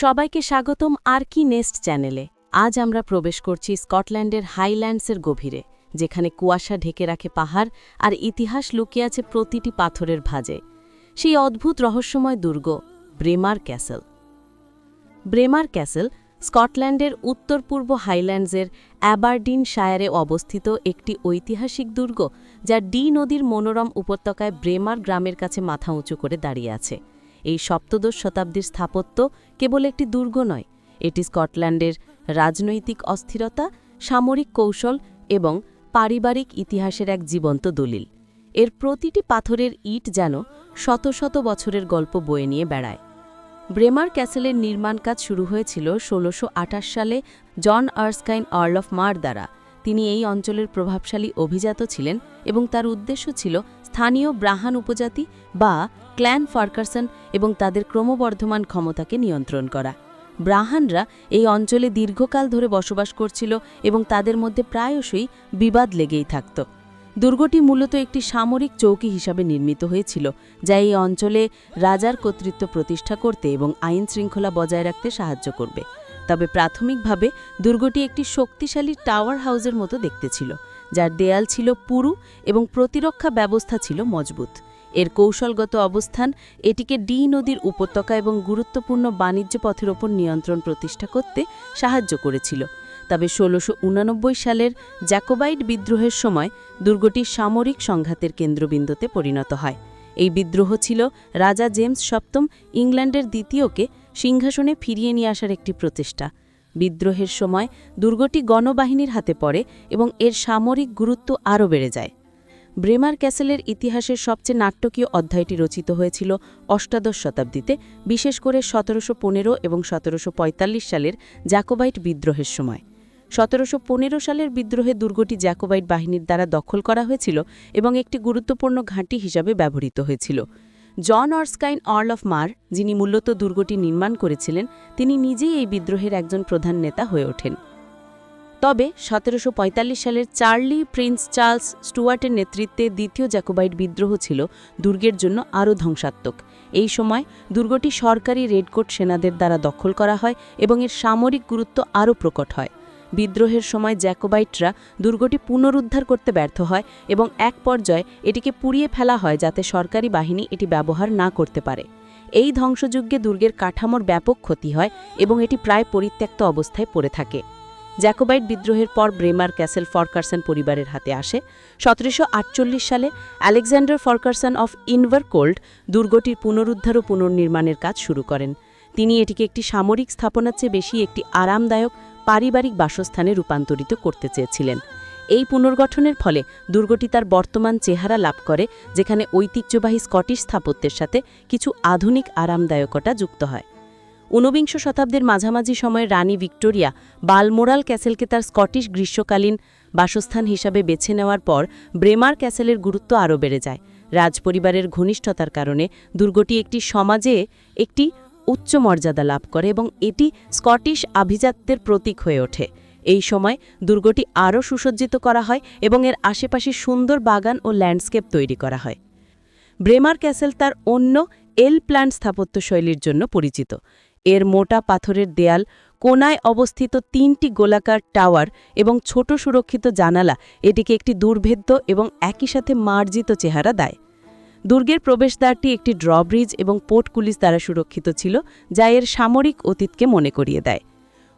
সবাইকে স্বাগতম আর কি নেস্ট চ্যানেলে। আজ আমরা প্রবেশ করছি স্কটল্যান্ডের হাইল্যান্ডসের গভীরে, যেখানে কুয়াশা ঢেকে রাখে পাহাড় আর ইতিহাস লুকিয়ে আছে প্রতিটি পাথরের ভাজে। সেই অদ্ভুত রহস্যময় দুর্গ, ব্রেমার ক্যাসেল। ব্রেমার ক্যাসেল স্কটল্যান্ডের উত্তর পূর্ব হাইল্যান্ডসের অ্যাবারডিন শায়ারে অবস্থিত একটি ঐতিহাসিক দুর্গ, যা ডি নদীর মনোরম উপত্যকায় ব্রেমার গ্রামের কাছে মাথা উঁচু করে দাঁড়িয়ে আছে। এই সপ্তদশ শতাব্দীর স্থাপত্য কেবল একটি দুর্গ নয়, এটি স্কটল্যান্ডের রাজনৈতিক অস্থিরতা, সামরিক কৌশল এবং পারিবারিক ইতিহাসের এক জীবন্ত দলিল। এর প্রতিটি পাথরের ইট যেন শত শত বছরের গল্প বয়ে নিয়ে বেড়ায়। ব্রেমার ক্যাসেলের নির্মাণ কাজ শুরু হয়েছিল ষোলোশো সালে জন আর্সকাইন আর্ল অফ মার দ্বারা। তিনি এই অঞ্চলের প্রভাবশালী অভিজাত ছিলেন এবং তার উদ্দেশ্য ছিল স্থানীয় ব্রাহান উপজাতি বা ক্ল্যান ফার্কারসন এবং তাদের ক্রমবর্ধমান ক্ষমতাকে নিয়ন্ত্রণ করা। ব্রাহানরা এই অঞ্চলে দীর্ঘকাল ধরে বসবাস করছিল এবং তাদের মধ্যে প্রায়শই বিবাদ লেগেই থাকত। দুর্গটি মূলত একটি সামরিক চৌকি হিসাবে নির্মিত হয়েছিল, যা এই অঞ্চলে রাজার কর্তৃত্ব প্রতিষ্ঠা করতে এবং আইন শৃঙ্খলা বজায় রাখতে সাহায্য করবে। তবে প্রাথমিকভাবে দুর্গটি একটি শক্তিশালী টাওয়ার হাউসের মতো দেখতে ছিল। যার দেয়াল ছিল পুরু এবং প্রতিরক্ষা ব্যবস্থা ছিল মজবুত। এর কৌশলগত অবস্থান এটিকে ডি নদীর উপত্যকা এবং গুরুত্বপূর্ণ বাণিজ্য পথের ওপর নিয়ন্ত্রণ প্রতিষ্ঠা করতে সাহায্য করেছিল। তবে ষোলোশো সালের জ্যাকোবাইট বিদ্রোহের সময় দুর্গটি সামরিক সংঘাতের কেন্দ্রবিন্দুতে পরিণত হয়। এই বিদ্রোহ ছিল রাজা জেমস সপ্তম ইংল্যান্ডের দ্বিতীয়কে সিংহাসনে ফিরিয়ে নিয়ে আসার একটি প্রচেষ্টা। বিদ্রোহের সময় দুর্গটি গণবাহিনীর হাতে পড়ে এবং এর সামরিক গুরুত্ব আরও বেড়ে যায়। ব্রেমার ক্যাসেলের ইতিহাসের সবচেয়ে নাট্যকীয় অধ্যায়টি রচিত হয়েছিল অষ্টাদশ শতাব্দীতে, বিশেষ করে সতেরোশো পনেরো এবং সতেরোশো পঁয়তাল্লিশ সালের জ্যাকোবাইট বিদ্রোহের সময়। সতেরোশো পনেরো সালের বিদ্রোহে দুর্গটি জ্যাকোবাইট বাহিনীর দ্বারা দখল করা হয়েছিল এবং একটি গুরুত্বপূর্ণ ঘাঁটি হিসাবে ব্যবহৃত হয়েছিল। জন অর্সকাইন আর্ল অফ মার, যিনি মূলত দুর্গটি নির্মাণ করেছিলেন, তিনি নিজেই এই বিদ্রোহের একজন প্রধান নেতা হয়ে ওঠেন। তবে সতেরোশো পঁয়তাল্লিশ সালের চার্লি প্রিন্স চার্লস স্টুয়ার্টের নেতৃত্বে দ্বিতীয় জ্যাকোবাইট বিদ্রোহ ছিল দুর্গের জন্য আরও ধ্বংসাত্মক। এই সময় দুর্গটি সরকারি রেডকোট সেনাদের দ্বারা দখল করা হয় এবং এর সামরিক গুরুত্ব আরও প্রকট হয়। বিদ্রোহের সময় জ্যাকোবাইটরা দুর্গটি পুনরুদ্ধার করতে ব্যর্থ হয় এবং এক পর্যায়ে এটিকে পুড়িয়ে ফেলা হয় যাতে সরকারি বাহিনী এটি ব্যবহার না করতে পারে। এই ধ্বংসযজ্ঞে দুর্গের কাঠামোর ব্যাপক ক্ষতি হয় এবং এটি প্রায় পরিত্যক্ত অবস্থায় পড়ে থাকে। জ্যাকোবাইট বিদ্রোহের পর ব্রেমার ক্যাসেল ফরকারসন পরিবারের হাতে আসে। সতেরোশো আটচল্লিশ সালে আলেকজান্ডার ফরকারসন অফ ইনভারকোল্ড দুর্গটির পুনরুদ্ধার ও পুনর্নির্মাণের কাজ শুরু করেন। তিনি এটিকে একটি সামরিক স্থাপনার চেয়ে বেশি একটি আরামদায়ক পারিবারিক বাসস্থানে রূপান্তরিত করতে চেয়েছিলেন। এই পুনর্গঠনের ফলে দুর্গটি তার বর্তমান চেহারা লাভ করে, যেখানে ঐতিহ্যবাহী স্কটিশ স্থাপত্যের সাথে কিছু আধুনিক আরামদায়কতা যুক্ত হয়। ঊনবিংশ শতাব্দীর মাঝামাঝি সময়ে রানী ভিক্টোরিয়া বালমোরাল ক্যাসেলকে তার স্কটিশ গ্রীষ্মকালীন বাসস্থান হিসাবে বেছে নেওয়ার পর ব্রেমার ক্যাসেলের গুরুত্ব আরও বেড়ে যায়। রাজপরিবারের ঘনিষ্ঠতার কারণে দুর্গটি একটি সমাজে একটি উচ্চ মর্যাদা লাভ করে এবং এটি স্কটিশ আভিজাত্যের প্রতীক হয়ে ওঠে। এই সময় দুর্গটি আরও সুসজ্জিত করা হয় এবং এর আশেপাশে সুন্দর বাগান ও ল্যান্ডস্কেপ তৈরি করা হয়। ব্রেমার ক্যাসেল তার অন্য এল প্ল্যান্ট স্থাপত্য শৈলীর জন্য পরিচিত। এর মোটা পাথরের দেয়াল কোনায় অবস্থিত তিনটি গোলাকার টাওয়ার এবং ছোট সুরক্ষিত জানালা এটিকে একটি দুর্ভেদ্য এবং একই সাথে মার্জিত চেহারা দেয়। দুর্গের প্রবেশদ্বারটি একটি ড্রব্রিজ এবং পোর্ট কুলিশ দ্বারা সুরক্ষিত ছিল, যা এর সামরিক অতীতকে মনে করিয়ে দেয়।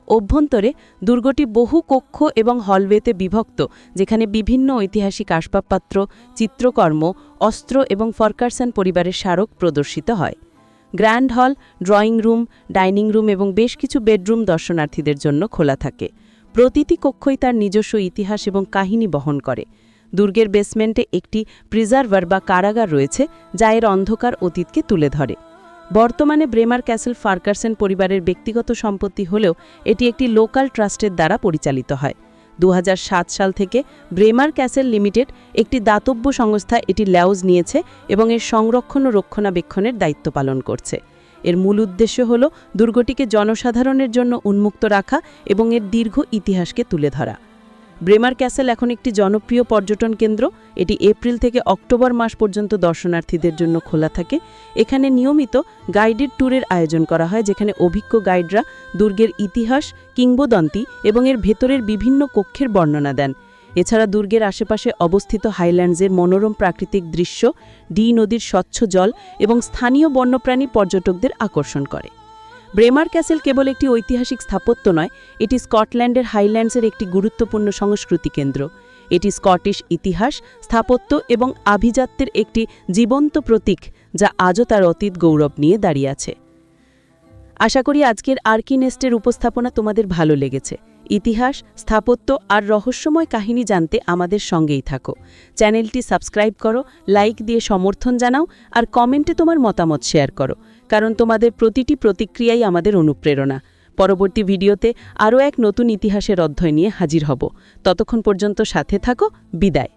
অভ্যন্তরে দুর্গটি বহু কক্ষ এবং হলওয়েতে বিভক্ত, যেখানে বিভিন্ন ঐতিহাসিক আসবাবপত্র, চিত্রকর্ম, অস্ত্র এবং ফরকারসান পরিবারের স্মারক প্রদর্শিত হয়। গ্র্যান্ড হল, ড্রয়িং রুম, ডাইনিং রুম এবং বেশ কিছু বেডরুম দর্শনার্থীদের জন্য খোলা থাকে। প্রতিটি কক্ষই তার নিজস্ব ইতিহাস এবং কাহিনী বহন করে। দুর্গের বেসমেন্টে একটি প্রিজার্ভার বা কারাগার রয়েছে, যা এর অন্ধকার অতীতকে তুলে ধরে। বর্তমানে ব্রেমার ক্যাসেল ফার্কারসেন পরিবারের ব্যক্তিগত সম্পত্তি হলেও এটি একটি লোকাল ট্রাস্টের দ্বারা পরিচালিত হয়। দু হাজার সাত সাল থেকে ব্রেমার ক্যাসেল লিমিটেড একটি দাতব্য সংস্থা এটি ল্যাউজ নিয়েছে এবং এর সংরক্ষণ ও রক্ষণাবেক্ষণের দায়িত্ব পালন করছে। এর মূল উদ্দেশ্য হল দুর্গটিকে জনসাধারণের জন্য উন্মুক্ত রাখা এবং এর দীর্ঘ ইতিহাসকে তুলে ধরা। ব্রেমার ক্যাসেল এখন একটি জনপ্রিয় পর্যটন কেন্দ্র। এটি এপ্রিল থেকে অক্টোবর মাস পর্যন্ত দর্শনার্থীদের জন্য খোলা থাকে। এখানে নিয়মিত গাইডেড ট্যুরের আয়োজন করা হয়, যেখানে অভিজ্ঞ গাইডরা দুর্গের ইতিহাস, কিংবদন্তি এবং এর ভেতরের বিভিন্ন কক্ষের বর্ণনা দেন। এছাড়া দুর্গের আশেপাশে অবস্থিত হাইল্যান্ডসের মনোরম প্রাকৃতিক দৃশ্য, ডি নদীর স্বচ্ছ জল এবং স্থানীয় বন্যপ্রাণী পর্যটকদের আকর্ষণ করে। ব্রেমার ক্যাসেল কেবল একটি ঐতিহাসিক স্থাপত্য নয়, এটি স্কটল্যান্ডের হাইল্যান্ডসের একটি গুরুত্বপূর্ণ সংস্কৃতি কেন্দ্র। এটি স্কটিশ ইতিহাস, স্থাপত্য এবং আভিজাত্যের একটি জীবন্ত প্রতীক যা আজও তার অতীত গৌরব নিয়ে দাঁড়িয়ে আছে। আশা করি আজকের আর্কি নেস্টের উপস্থাপনা তোমাদের ভালো লেগেছে। ইতিহাস, স্থাপত্য আর রহস্যময় কাহিনী জানতে আমাদের সঙ্গেই থাকো। চ্যানেলটি সাবস্ক্রাইব করো, লাইক দিয়ে সমর্থন জানাও আর কমেন্টে তোমার মতামত শেয়ার করো। কারণ তোমাদের প্রতিটি প্রতিক্রিয়াই আমাদের অনুপ্রেরণা। পরবর্তী ভিডিওতে আরও এক নতুন ইতিহাসের অধ্যয় নিয়ে হাজির হব। ততক্ষণ পর্যন্ত সাথে থাকো। বিদায়।